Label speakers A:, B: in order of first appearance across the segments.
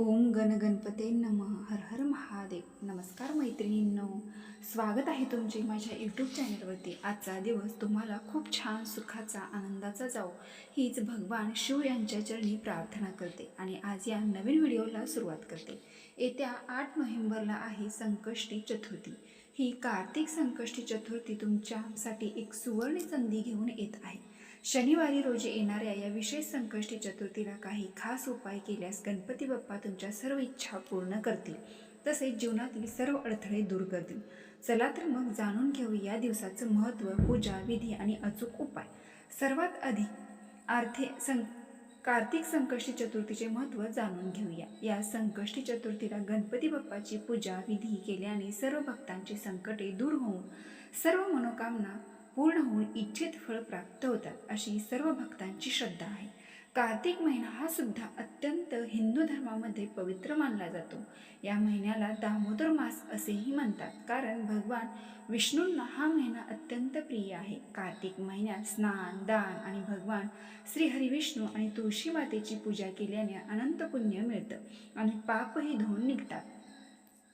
A: ओम गणगणपते नम. हर हर महादेव. नमस्कार मैत्रिणींनो. स्वागत आहे तुमचे माझ्या यूट्यूब चॅनलवरती आजचा दिवस तुम्हाला खूप छान सुखाचा आनंदाचा जाओ हीच भगवान शिव यांच्या चरणी प्रार्थना करते आणि आज या नवीन व्हिडिओला सुरुवात करते. येत्या आठ नोव्हेंबरला आहे संकष्टी चतुर्थी. ही कार्तिक संकष्टी चतुर्थी तुमच्यासाठी एक सुवर्ण संधी घेऊन येत आहे. शनिवारी रोजी येणाऱ्या या विशेष संकष्टी चतुर्थीला काही खास उपाय केल्यास गणपती बाप्पा तुमच्या सर्व इच्छा पूर्ण करतील. तसेच जीवनातील सर्व अडथळे दूर करतील. चला तर मग जाणून घेऊ या दिवसाचं महत्त्व पूजा विधी आणि अचूक उपाय. सर्वात आधी आर्थे सं कार्तिक संकष्टी चतुर्थीचे महत्त्व जाणून घेऊया. या संकष्टी चतुर्थीला गणपती बाप्पाची पूजा विधी केल्याने सर्व भक्तांची संकटे दूर होऊन सर्व मनोकामना पूर्ण होऊन इच्छित फळ प्राप्त होतात अशी सर्व भक्तांची श्रद्धा आहे. कार्तिक महिना हा सुद्धा अत्यंत हिंदू धर्मामध्ये पवित्र मानला जातो. या महिन्याला दामोदर मास असेही म्हणतात. कारण भगवान विष्णूंना हा महिना अत्यंत प्रिय आहे. कार्तिक महिन्यात स्नान दान आणि भगवान श्री हरिविष्णू आणि तुळशी मातेची पूजा केल्याने अनंत पुण्य मिळतं आणि पापही धुवून निघतात.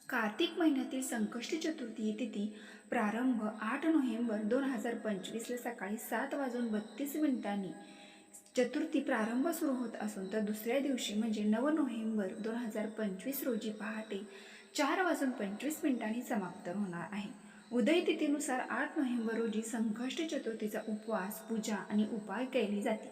A: कार्तिक महिन्यातील संकष्टी चतुर्थी तिथी प्रारंभ आठ नोव्हेंबर दोन हजार पंचवीसला सकाळी सात वाजून बत्तीस मिनिटांनी. चतुर्थी प्रारंभ सुरू होत असून तर दुसऱ्या दिवशी म्हणजे नऊ नोव्हेंबर दोन हजार पंचवीस रोजी पहाटे चार वाजून पंचवीस मिनिटांनी समाप्त होणार आहे. उदय तिथीनुसार आठ नोव्हेंबर रोजी संकष्ट चतुर्थीचा उपवास पूजा आणि उपाय केली जाते.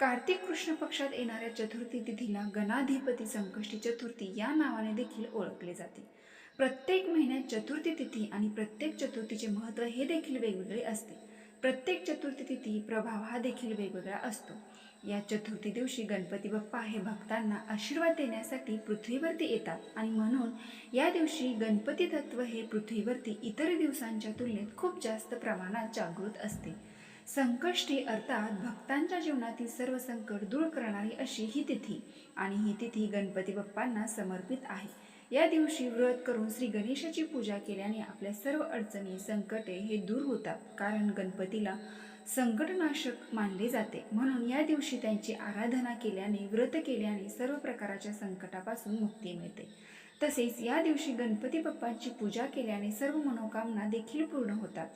A: कार्तिक कृष्ण पक्षात येणाऱ्या चतुर्थी तिथीला गणाधिपती संकष्टी चतुर्थी या नावाने देखील ओळखले जाते. प्रत्येक महिन्यात चतुर्थी तिथी आणि प्रत्येक चतुर्थीचे महत्त्व हे देखील वेगवेगळे असते. प्रत्येक चतुर्थी तिथी प्रभाव हा देखील वेगवेगळा असतो. या चतुर्थी दिवशी गणपती बाप्पा हे भक्तांना आशीर्वाद देण्यासाठी पृथ्वीवरती येतात आणि म्हणून या दिवशी गणपती तत्व हे पृथ्वीवरती इतर दिवसांच्या तुलनेत खूप जास्त प्रमाणात जागृत असते. संकष्टी अर्थात भक्तांच्या जीवनातील सर्व संकट दूर करणारी अशी ही तिथी आणि ही तिथी गणपती बाप्पांना समर्पित आहे. या दिवशी व्रत करून श्री गणेशाची पूजा केल्याने आपल्या सर्व अडचणी संकटे हे दूर होतात. कारण गणपतीला संकटनाशक मानले जाते. म्हणून या दिवशी त्यांची आराधना केल्याने व्रत केल्याने सर्व प्रकारच्या संकटापासून मुक्ती मिळते. तसेच या दिवशी गणपती बाप्पांची पूजा केल्याने सर्व मनोकामना देखील पूर्ण होतात.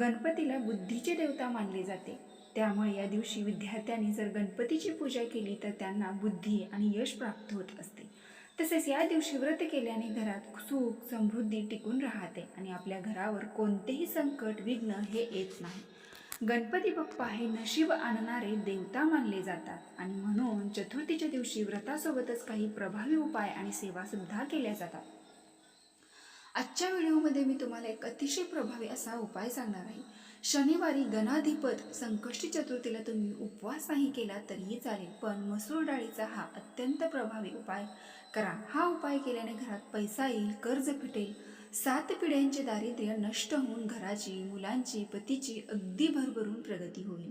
A: गणपतीला बुद्धीचे देवता मानले जाते. त्यामुळे या दिवशी विद्यार्थ्यांनी जर गणपतीची पूजा केली तर त्यांना बुद्धी आणि यश प्राप्त होत असते. तसेच या दिवशी व्रत केल्याने घरात सुख समृद्धी टिकून राहते आणि आपल्या घरावर कोणतेही संकट विघ्न हे येत नाही. गणपती बाप्पा हे नशीब आणणारे देवता मानले जातात आणि म्हणून चतुर्थीच्या दिवशी व्रतासोबतच काही प्रभावी उपाय आणि सेवा सुद्धा केल्या जातात. आजच्या व्हिडिओमध्ये मी तुम्हाला एक अतिशय प्रभावी असा उपाय सांगणार आहे. शनिवारी गणाधिपत संकष्टी चतुर्थीला तुम्ही उपवास नाही केला तरीही चालेल पण मसूर डाळीचा हा अत्यंत प्रभावी उपाय करा. हा उपाय केल्याने घरात पैसा येईल कर्ज फिटेल. सात पिढ्यांचे दारिद्र्य नष्ट होऊन घराची मुलांची पतीची अगदी भरभरून प्रगती होईल.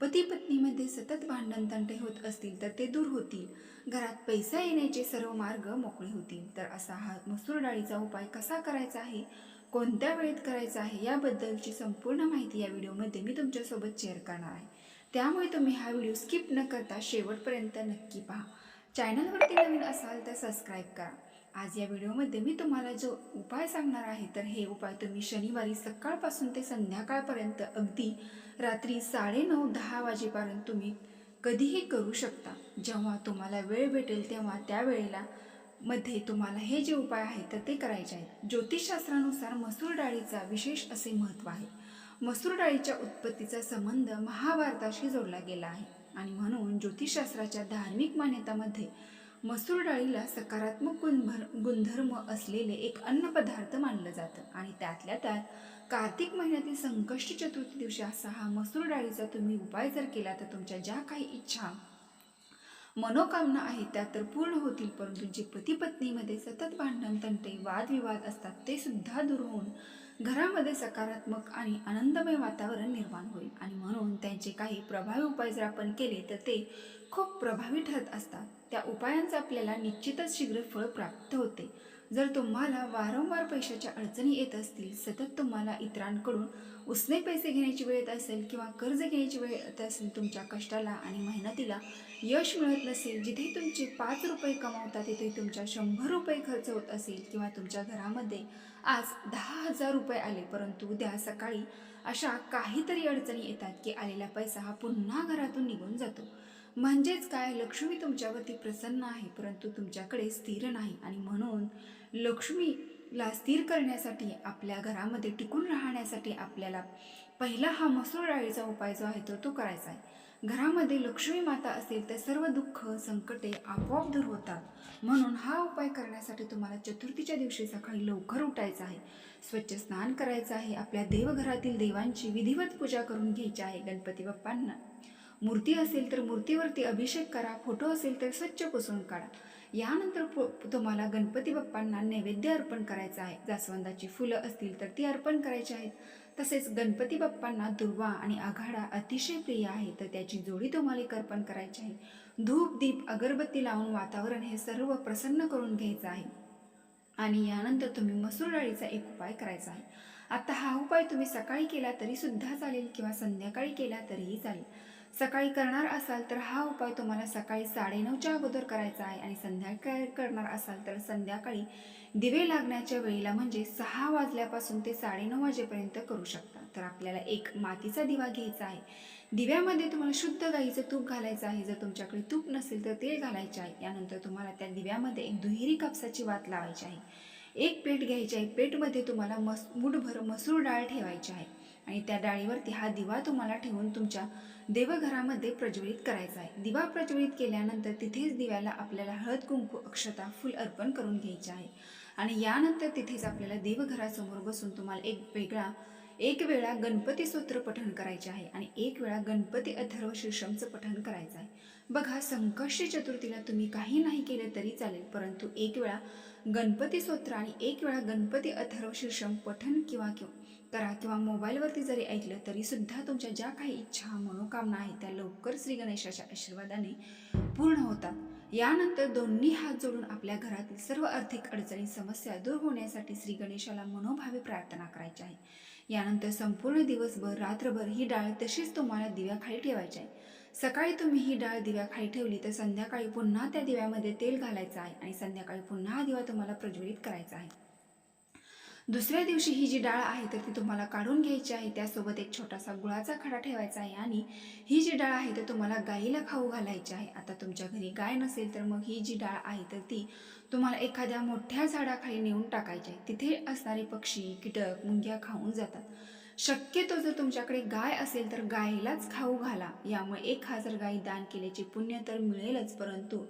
A: पती पत्नीमध्ये सतत भांडण तंटे होत असतील तर ते दूर होतील. घरात पैसा येण्याचे सर्व मार्ग मोकळे होतील. तर असा हा मसूर डाळीचा उपाय कसा करायचा आहे? कोणत्या वेळेत करायचं आहे याबद्दलची संपूर्ण माहिती या व्हिडिओमध्ये मी तुमच्यासोबत शेअर करणार आहे. त्यामुळे तुम्ही हा व्हिडिओ स्किप न करता शेवटपर्यंत नक्की पहा. चॅनलवरती नवीन असाल तर सबस्क्राईब करा. आज या व्हिडिओमध्ये मी तुम्हाला जो उपाय सांगणार आहे तर हे उपाय तुम्ही शनिवारी सकाळपासून ते संध्याकाळपर्यंत अगदी रात्री साडेनऊ दहा वाजेपर्यंत तुम्ही कधीही करू शकता. जेव्हा तुम्हाला वेळ भेटेल तेव्हा त्या वेळेला मध्ये तुम्हाला हे जे उपाय आहेत तर ते करायचे आहेत. ज्योतिषशास्त्रानुसार मसूर डाळीचा विशेष असे महत्त्व आहे. मसूर डाळीच्या उत्पत्तीचा संबंध महाभारताशी जोडला गेला आहे. आणि म्हणून ज्योतिषशास्त्राच्या धार्मिक मान्यतामध्ये मसूर डाळीला सकारात्मक गुणभर गुणधर्म असलेले एक अन्नपदार्थ मानलं जातं. आणि त्यातल्या त्यात कार्तिक महिन्यातील संकष्टी चतुर्थी दिवशी असा हा मसूर डाळीचा तुम्ही उपाय जर केला तर तुमच्या ज्या काही इच्छा मनोकामना आहे त्या तर पूर्ण होतील परंतु जे पती पत्नीमध्ये सतत भांडण तंटे वादविवाद असतात ते सुद्धा दूर होऊन घरामध्ये सकारात्मक आणि आनंदमय वातावरण निर्माण होईल. आणि म्हणून त्यांचे काही प्रभावी उपाय जर आपण केले तर ते खूप प्रभावी ठरत असतात. त्या उपायांचा आपल्याला निश्चितच शीघ्र फळ प्राप्त होते. जर तुम्हाला वारंवार पैशाच्या अडचणी येत असतील सतत तुम्हाला इतरांकडून उसने पैसे घेण्याची वेळ येत असेल किंवा कर्ज घेण्याची वेळ येत असेल तुमच्या कष्टाला आणि मेहनतीला यश मिळत नसेल जिथे तुमचे पाच रुपये कमावता तिथे तुमच्या शंभर रुपये खर्च होत असेल किंवा तुमच्या घरामध्ये आज दहा हजार रुपये आले परंतु उद्या सकाळी अशा काहीतरी अडचणी येतात की आलेला पैसा हा पुन्हा घरातून निघून जातो. म्हणजेच काय? लक्ष्मी तुमच्यावरती प्रसन्न आहे परंतु तुमच्याकडे स्थिर नाही आणि म्हणून लक्ष्मीला स्थिर करण्यासाठी आपल्या घरामध्ये टिकून राहण्यासाठी आपल्याला पहिला हा मसूर डाळीचा उपाय जो आहे तो तो करायचा आहे. घरामध्ये लक्ष्मी माता असेल तर सर्व दुःख संकटे आपोआप दूर होतात. म्हणून हा उपाय करण्यासाठी तुम्हाला चतुर्थीच्या दिवशी सकाळी लवकर उठायचं आहे. स्वच्छ स्नान करायचं आहे. आपल्या देवघरातील देवांची विधिवत पूजा करून घ्यायची आहे गणपती बाप्पांना. मूर्ती असेल तर मूर्तीवरती अभिषेक करा फोटो असेल तर स्वच्छ पुसून काढा. यानंतर तुम्हाला गणपती बाप्पांना नैवेद्य अर्पण करायचं आहे. जास्वंदाची फुलं असतील तर ती अर्पण करायची आहेत. तसेच गणपती बाप्पांना दुर्वा आणि आघाडा अतिशय प्रिय आहे तर त्याची जोडी तुम्हाला एक अर्पण करायची आहे. धूप दीप अगरबत्ती लावून वातावरण हे सर्व प्रसन्न करून घ्यायचं आहे. आणि यानंतर तुम्ही मसूर डाळीचा एक उपाय करायचा आहे. आता हा उपाय तुम्ही सकाळी केला तरी सुद्धा चालेल किंवा संध्याकाळी केला तरीही चालेल. सकाळी करणार असाल तर हा उपाय तुम्हाला सकाळी साडेनऊच्या अगोदर करायचा आहे आणि संध्याकाळी करणार असाल तर संध्याकाळी दिवे लागण्याच्या वेळेला म्हणजे सहा वाजल्यापासून ते साडेनऊ वाजेपर्यंत करू शकता. तर आपल्याला एक मातीचा दिवा घ्यायचा आहे. दिव्यामध्ये तुम्हाला शुद्ध गाईचं तूप घालायचं आहे. जर तुमच्याकडे तूप नसेल तर तेल घालायचे आहे. यानंतर तुम्हाला त्या दिव्यामध्ये एक दुहेरी कापसाची वात लावायची आहे. एक पेट घ्यायची आहे. पेटमध्ये तुम्हाला मस मुठभर मसूर डाळ ठेवायची आहे. आणि त्या डाळीवरती हा दिवा तुम्हाला ठेवून तुमच्या देवघरामध्ये प्रज्वलित करायचा आहे. दिवा प्रज्वलित केल्यानंतर तिथेच दिव्याला आपल्याला हळद कुंकू अक्षता फुल अर्पण करून घ्यायचे आहे. आणि यानंतर तिथेच आपल्याला देवघरासमोर बसून तुम्हाला एक वेगळा एक वेळा गणपती स्तोत्र पठण करायचे आहे आणि एक वेळा गणपती अथर्व शीर्षमचं पठण करायचं आहे. बघा संकष्टी चतुर्थीला तुम्ही काही नाही केलं तरी चालेल परंतु एक वेळा गणपती स्तोत्र आणि एक वेळा गणपती अथर्व शीर्षम पठन किंवा किंवा करा किंवा मोबाईलवरती जरी ऐकलं तरी सुद्धा तुमच्या ज्या काही इच्छा मनोकामना आहेत त्या लवकर श्री गणेशाच्या आशीर्वादाने पूर्ण होतात. यानंतर दोन्ही हात जोडून आपल्या घरातील सर्व आर्थिक अडचणी समस्या दूर होण्यासाठी श्री गणेशाला मनोभावे प्रार्थना करायची आहे. यानंतर संपूर्ण दिवसभर रात्रभर ही डाळ तशीच तुम्हाला दिव्याखाली ठेवायची आहे. सकाळी तुम्ही ही डाळ दिव्याखाली ठेवली तर संध्याकाळी पुन्हा त्या दिव्यामध्ये तेल घालायचं आहे आणि संध्याकाळी पुन्हा हा दिवा तुम्हाला प्रज्वलित करायचा आहे. दुसऱ्या दिवशी ही जी डाळ आहे तर ती तुम्हाला काढून घ्यायची आहे. त्यासोबत एक छोटासा गुळाचा खडा ठेवायचा आहे आणि ही जी डाळ आहे तर तुम्हाला गाईला खाऊ घालायची आहे. आता तुमच्या घरी गाय नसेल तर मग ही जी डाळ आहे तर ती तुम्हाला एखाद्या मोठ्या झाडाखाली नेऊन टाकायची आहे. तिथे असणारे पक्षी कीटक मुंग्या खाऊन जातात. शक्यतो जर तुमच्याकडे गाय असेल तर गायलाच खाऊ घाला. यामुळे एक हजार गायी दान केल्याचे पुण्य तर मिळेलच परंतु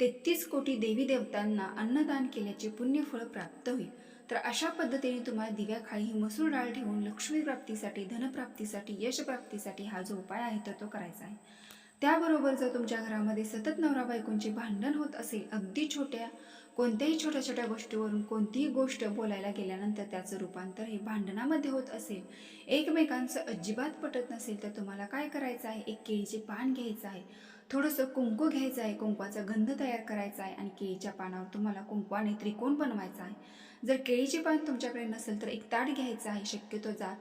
A: तेहतीस कोटी देवी देवतांना अन्नदान केल्याचे पुण्यफळ प्राप्त होईल. तर अशा पद्धतीने तुम्हाला दिव्याखाली ही मसूर डाळ ठेवून लक्ष्मी प्राप्तीसाठी धनप्राप्तीसाठी यशप्राप्तीसाठी हा जो उपाय आहे तर तो करायचा आहे. त्याबरोबर जर तुमच्या घरामध्ये सतत नवरा बायकोंचे भांडण होत असेल अगदी छोट्या कोणत्याही छोट्या छोट्या गोष्टीवरून कोणतीही गोष्ट बोलायला गेल्यानंतर त्याचं रूपांतर हे भांडणामध्ये होत असेल. एकमेकांचं अजिबात पटत नसेल तर तुम्हाला काय करायचं आहे? एक केळीचे पान घ्यायचं आहे. थोडंसं कुंकू घ्यायचं आहे. कुंकवाचा गंध तयार करायचा आहे आणि केळीच्या पानावर तुम्हाला कुंकवाने त्रिकोण बनवायचा आहे. जर केळीचे पान तुमच्याकडे नसेल तर एक ताट घ्यायचं आहे. शक्यतो जा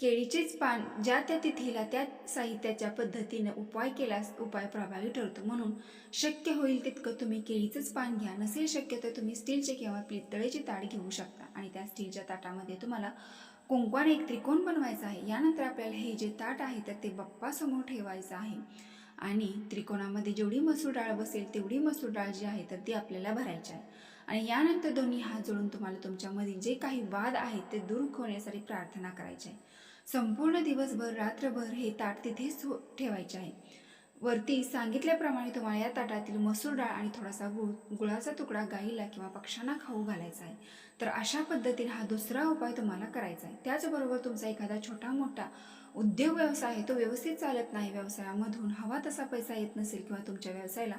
A: केळीचेच पान ज्या त्या तिथीला त्या साहित्याच्या पद्धतीने उपाय केल्यास उपाय प्रभावी ठरतो. म्हणून शक्य होईल तितकं तुम्ही केळीचंच पान घ्या. नसेल शक्य तर तुम्ही स्टीलचे किंवा पितळेचे ताट घेऊ शकता. आणि त्या स्टीलच्या ताटामध्ये तुम्हाला कुंकवाने एक त्रिकोण बनवायचा आहे. यानंतर आपल्याला हे जे ताट आहे तर ते बाप्पासमोर ठेवायचं आहे. आणि त्रिकोणामध्ये जेवढी मसूर डाळ बसेल तेवढी मसूर डाळ जी आहे तर ती आपल्याला भरायची आहे. आणि यानंतर दोन्ही हात जोडून तुम्हाला तुमच्यामध्ये जे काही वाद आहेत ते दूर होण्यासाठी प्रार्थना करायची आहे. संपूर्ण दिवसभर रात्रभर हे ताट तिथेच ठेवायचे आहे. वरती सांगितल्याप्रमाणे तुम्हाला या ताटातील मसूर डाळ आणि थोडासा गुळ गुळाचा तुकडा गाईला किंवा पक्ष्यांना खाऊ घालायचा आहे. तर अशा पद्धतीने हा दुसरा उपाय तुम्हाला करायचा आहे. त्याचबरोबर तुमचा एखादा छोटा मोठा उद्योग व्यवसाय आहे तो व्यवस्थित चालत नाही व्यवसायामधून. हवा तसा पैसा येत नसेल किंवा तुमच्या व्यवसायाला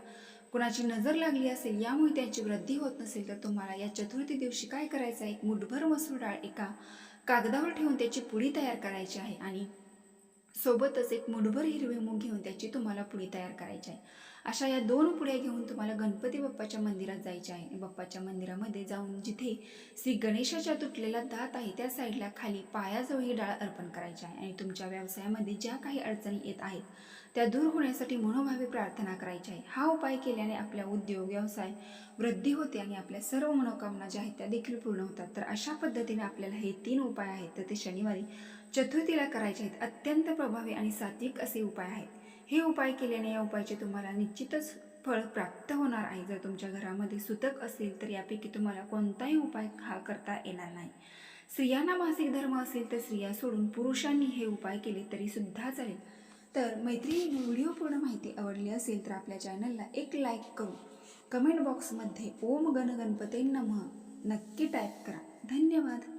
A: कुणाची नजर लागली असेल यामुळे त्याची वृद्धी होत नसेल तर तुम्हाला या चतुर्थी दिवशी काय करायचं आहे? एक मुठभर मसूर डाळ एका कागदावर ठेवून त्याची पुडी तयार करायची आहे आणि सोबतच एक मुठभर हिरवे मूग घेऊन त्याची तुम्हाला पुडी तयार करायची आहे. अशा या दोन पुढे घेऊन तुम्हाला गणपती बाप्पाच्या मंदिरात जायचे आहे. बाप्पाच्या मंदिरामध्ये जाऊन जिथे श्री गणेशाच्या तुटलेला दात आहे त्या साईडला खाली पायाजवळ ही डाळ अर्पण करायची आहे. आणि तुमच्या व्यवसायामध्ये ज्या काही अडचणी येत आहेत त्या दूर होण्यासाठी मनोभावी प्रार्थना करायची आहे. हा उपाय केल्याने आपल्या उद्योग व्यवसाय वृद्धी होते आणि आपल्या सर्व मनोकामना ज्या आहेत त्या देखील पूर्ण होतात. तर अशा पद्धतीने आपल्याला हे तीन उपाय आहेत. तर ते शनिवारी चतुर्थीला करायचे आहेत. अत्यंत प्रभावी आणि सात्विक असे उपाय आहेत. हे उपाय केल्याने या उपायाचे तुम्हाला निश्चितच फळ प्राप्त होणार आहे. जर तुमच्या घरामध्ये सुतक असेल तर यापैकी तुम्हाला कोणताही उपाय हा करता येणार नाही. स्त्रियांना मासिक धर्म असेल तर स्त्रिया सोडून पुरुषांनी हे उपाय केले तरी सुद्धा चालेल. तर मैत्रिणी व्हिडिओ पूर्ण माहिती आवडली असेल तर आपल्या चॅनलला एक लाईक करू कमेंट बॉक्समध्ये ओम गणगणपते नमः नक्की टाईप करा. धन्यवाद.